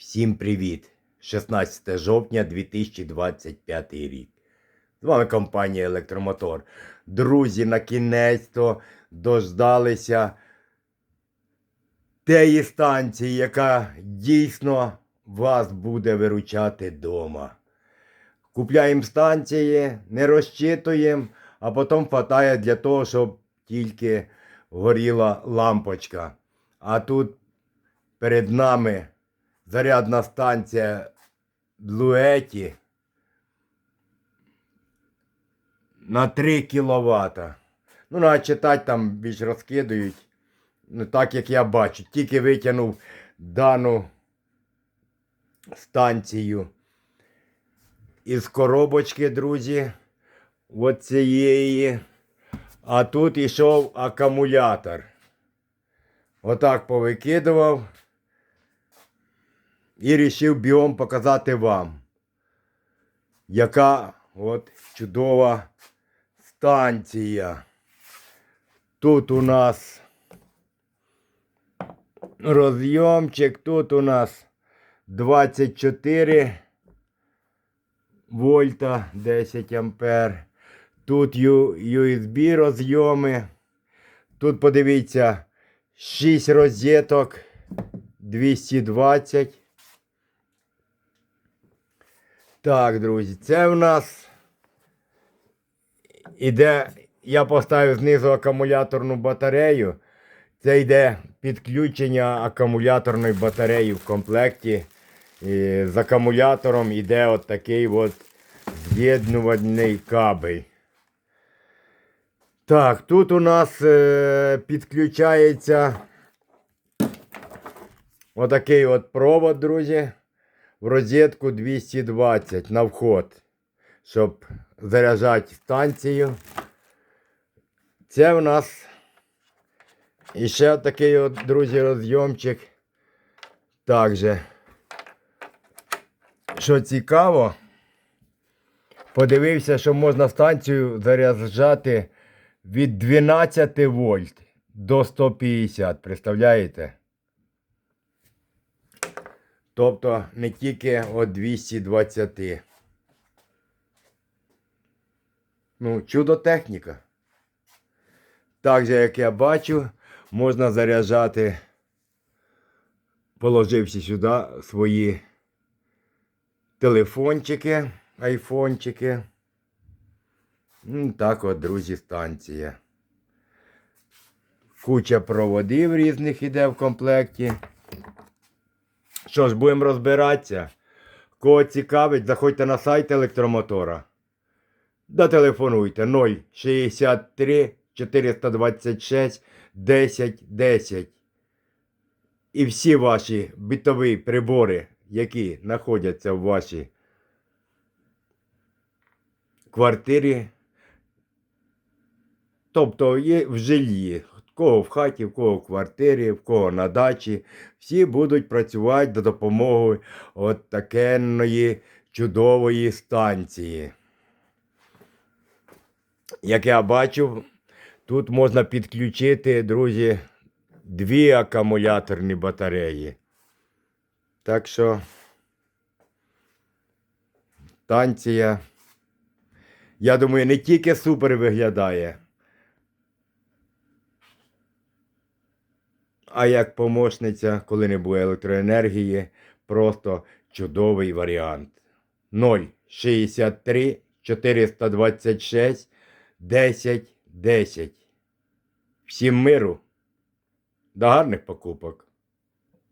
Всім привіт! 16 жовтня 2025 рік. З вами компанія Електромотор. Друзі, на кінець-то дождалися тієї станції, яка дійсно вас буде виручати вдома. Купляємо станції, не розчитуємо, а потім хватає для того, щоб тільки горіла лампочка. А тут перед нами зарядна станція Блуеті на 3 кВт. Ну, треба читати, там більш розкидають. Ну, так як я бачу, тільки витягнув дану станцію із коробочки, друзі. От цієї. А тут ішов акумулятор. Отак повикидував. І рішив біом показати вам, яка от чудова станція. Тут у нас розйомчик, тут у нас 24 вольта 10 ампер. Тут USB розйоми. Тут подивіться 6 розеток 220. Так, друзі, це в нас іде. Я поставив знизу акумуляторну батарею. Це йде підключення акумуляторної батареї в комплекті. І з акумулятором йде от такий от з'єднувальний кабель. Так, тут у нас е, підключається отакий от провод, друзі в розетку 220 на вход, щоб заряджати станцію. Це в нас іще такий от, друзі, розйомчик. Також, що цікаво, подивився, що можна станцію заряджати від 12 вольт до 150. Представляєте? Тобто не тільки от 220. Ну, чудо техніка. Так же, як я бачу, можна заряджати, положивши сюди свої телефончики, айфончики. Ну, Так от, друзі, станція. Куча проводів різних іде в комплекті. Що ж, будемо розбиратися. Кого цікавить, заходьте на сайт електромотора. Дотелефонуйте 063 426 10 10. І всі ваші битові прибори, які знаходяться в вашій квартирі, тобто є в жильї, в кого в хаті, в кого в квартирі, в кого на дачі, всі будуть працювати за допомогою от такенної чудової станції. Як я бачу, тут можна підключити, друзі, дві акумуляторні батареї. Так що станція, я думаю, не тільки супер виглядає, а як помощниця, коли не буде електроенергії, просто чудовий варіант. 063 426 10 10. Всім миру. До гарних покупок.